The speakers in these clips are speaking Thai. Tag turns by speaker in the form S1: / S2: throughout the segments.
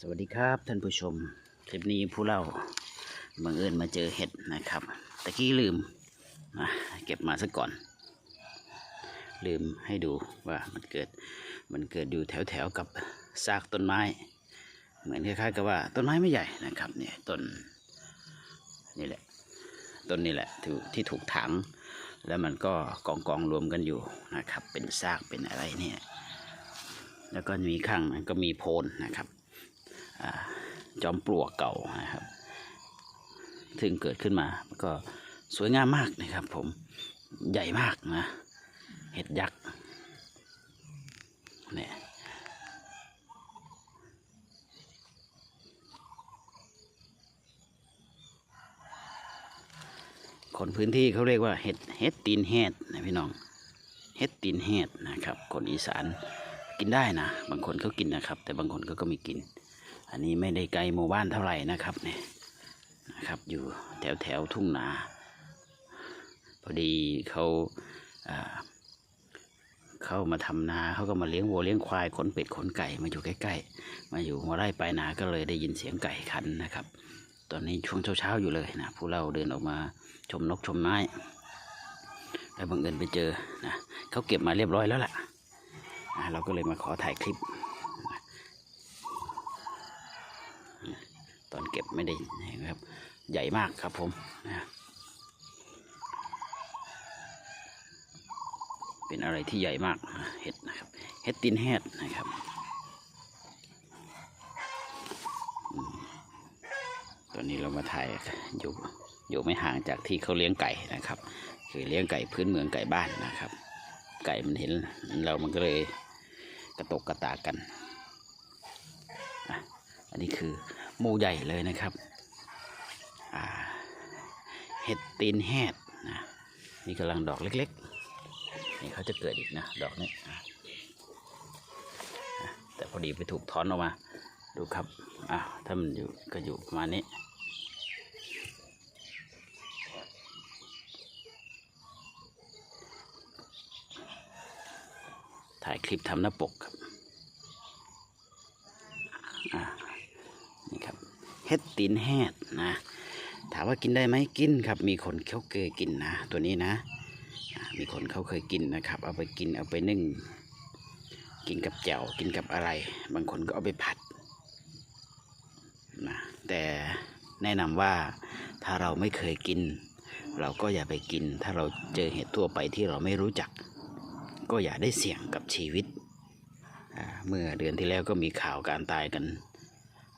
S1: สวัสดีครับท่านผู้ชม คลิปนี้ผู้เล่าบังเอิญมาเจอเห็ดนะครับตะกี้ลืมนะเก็บมาซะก่อน ลืมให้ดูว่ามันเกิดมันเกิดอยู่แถวแถวกับซากต้นไม้ เหมือนคล้ายๆกับว่าต้นไม้ไม่ใหญ่นะครับเนี่ยต้นนี่แหละต้นนี่แหละที่ที่ถูกถังแล้วมันก็กองกองรวมกันอยู่นะครับ เป็นซากเป็นอะไรเนี่ยแล้วก็มีข้างมันก็มีโพนนะครับ จอมปลวกเก่านะครับถึงเกิดขึ้นมาก็สวยงามมากนะครับ ผมใหญ่มากนะ เห็ดยักษ์เนี่ยคนพื้นที่เขาเรียกว่าเห็ดเห็ดตีนแหดนะพี่น้องเห็ดตีนแหดนะครับ คนอีสานกินได้นะ บางคนเขากินนะครับ แต่บางคนเขาก็ไม่กิน อันนี้ไม่ได้ไกลหมู่บ้านเท่าไหร่นะครับเนี่ยนะครับ อยู่แถวแถวทุ่งนาพอดีเขาเข้ามาทำนาเขาก็มาเลี้ยงวัวเลี้ยงควายขนเป็ดขนไก่มาอยู่ใกล้ๆ มาอยู่หัวไร่ปลายนาก็เลยได้ยินเสียงไก่ขันนะครับ ตอนนี้ช่วงเช้าๆอยู่เลยนะผู้เราเดินออกมาชมนกชมไม้แล้วบังเอิญไปเจอนะเขาเก็บมาเรียบร้อยแล้วล่ะอะเราก็เลยมาขอถ่ายคลิป บไม่ได้เห็นครับ ใหญ่มากครับผมนะเป็นอะไรที่ใหญ่มากเห็ดนะครับเห็ดตีนแฮดนะครับตอนนี้เรามาถ่ายอยู่อยู่ไม่ห่างจากที่เขาเลี้ยงไก่นะครับ คือเลี้ยงไก่พื้นเมืองไก่บ้านนะครับ ไก่มันเห็นเรามันก็เลยกระตกกระตากกัน อันนี้คือ หมูใหญ่เลยนะครับเห็ดตีนแหดนะนี่กำลังดอกเล็กๆ นี่เขาจะเกิดอีกนะ ดอกนี้แต่พอดีไปถูกถอนออกมา ดูครับอะถ้ามันอยู่ก็อยู่ประมาณนี้ถ่ายคลิปทำหน้าปกครับอ่านี่ครับ เห็ดตีนแหดนะถามว่ากินได้ไหมกินครับ มีคนเขาเคยกินนะ ตัวนี้นะ มีคนเขาเคยกินนะครับ เอาไปกินเอาไปนึ่ง กินกับแจ่วกินกับอะไร บางคนก็เอาไปผัดนะแต่แนะนำว่าถ้าเราไม่เคยกิน เราก็อย่าไปกิน ถ้าเราเจอเห็ดทั่วไปที่เราไม่รู้จัก ก็อย่าได้เสี่ยงกับชีวิต เมื่อเดือนที่แล้วก็มีข่าวการตายกัน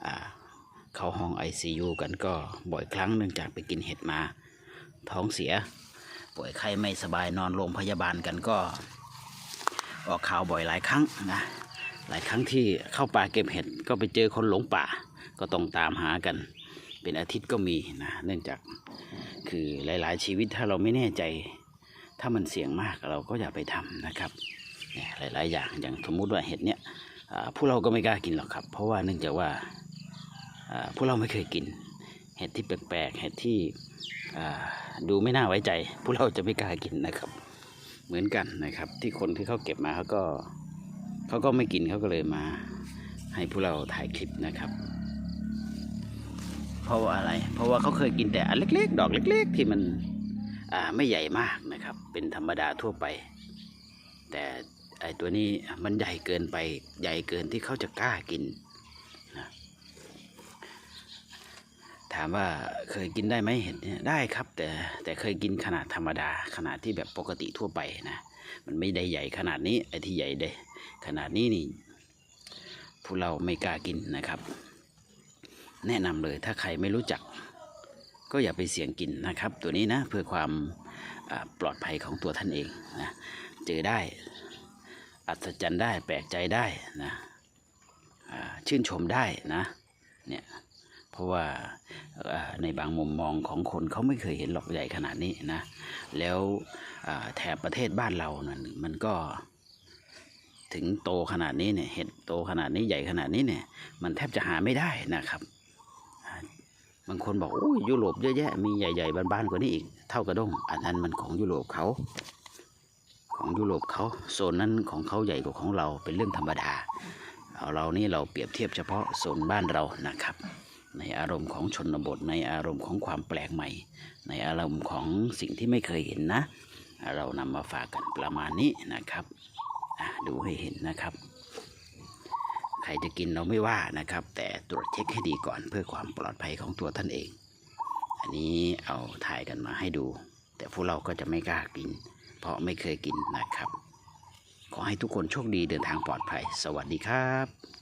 S1: อ่า เข้าห้อง ICU กันก็บ่อยครั้งเนื่องจากไปกินเห็ดมา ท้องเสีย ป่วยไข้ไม่สบายนอนโรงพยาบาลกันก็ ออกข่าวบ่อยหลายครั้งนะหลายครั้งที่เข้าป่าเก็บเห็ดก็ไปเจอคนหลงป่า ก็ต้องตามหากัน เป็นอาทิตย์ก็มีนะเนื่องจากคือหลาย ๆ ชีวิตถ้าเราไม่แน่ใจ ถ้ามันเสี่ยงมากเราก็อย่าไปทำนะครับเนี่ยหลาย ๆ อย่างอย่างสมมุติว่าเห็ดเนี้ยอ่าพวกเราก็ไม่กล้ากินหรอกครับ เพราะว่าเนื่องจากว่า พวกเราไม่เคยกิน เห็ดที่แปลกๆเห็ดที่ดูไม่น่าไว้ใจ พวกเราจะไม่กล้ากินนะครับ เหมือนกันนะครับ ที่คนที่เขาเก็บมาเขาก็เขาก็ไม่กินเขาก็เลยมา ให้พวกเราถ่ายคลิปนะครับ เพราะว่าอะไร เพราะว่าเขาเคยกินแต่อันเล็ก ๆ ดอกเล็ก ๆ ที่มันไม่ใหญ่มากนะครับ เป็นธรรมดาทั่วไป แต่ไอตัวนี้มันใหญ่เกินไปใหญ่เกินที่เขาจะกล้ากินนะ ถามว่าเคยกินได้ไหมเห็ดเนี่ยได้ครับ แต่แต่เคยกินขนาดธรรมดา ขนาดที่แบบปกติทั่วไปนะ มันไม่ได้ใหญ่ขนาดนี้ไอที่ใหญ่ได้ ขนาดนี้นี่พวกเราไม่กล้ากินนะครับ แนะนำเลยถ้าใครไม่รู้จัก ก็อย่าไปเสี่ยงกินนะครับ ตัวนี้นะเพื่อความปลอดภัยของตัวท่านเองนะเจอได้อัศจรรย์ได้แปลกใจได้นะชื่นชมได้นะเนี่ย เพราะว่าในบางมุมมองของคนเขาไม่เคยเห็นหลอกใหญ่ขนาดนี้นะ แล้วแถบประเทศบ้านเรานั่นมันก็ถึงโตขนาดนี้เนี่ยเห็ดโตขนาดนี้ใหญ่ขนาดนี้เนี่ย มันแทบจะหาไม่ได้นะครับ บางคนบอกโอ้ยยุโรปเยอะแยะมีใหญ่ๆบ้านๆกว่านี้อีกเท่ากระด้งอันนั้นมันของยุโรปเขา ของยุโรปเขาโซนนั้นของเขาใหญ่กว่าของเราเป็นเรื่องธรรมดาเอาเรานี่เราเปรียบเทียบเฉพาะโซนบ้านเรานะครับ ในอารมณ์ของชนบท ในอารมณ์ของความแปลกใหม่ ในอารมณ์ของสิ่งที่ไม่เคยเห็นนะ เรานำมาฝากกันประมาณนี้นะครับดูให้เห็นนะครับ ใครจะกินเราไม่ว่านะครับ แต่ตรวจเช็คให้ดีก่อนเพื่อความปลอดภัยของตัวท่านเอง อันนี้เอาถ่ายกันมาให้ดู แต่พวกเราก็จะไม่กล้ากิน เพราะไม่เคยกินนะครับ ขอให้ทุกคนโชคดีเดินทางปลอดภัย สวัสดีครับ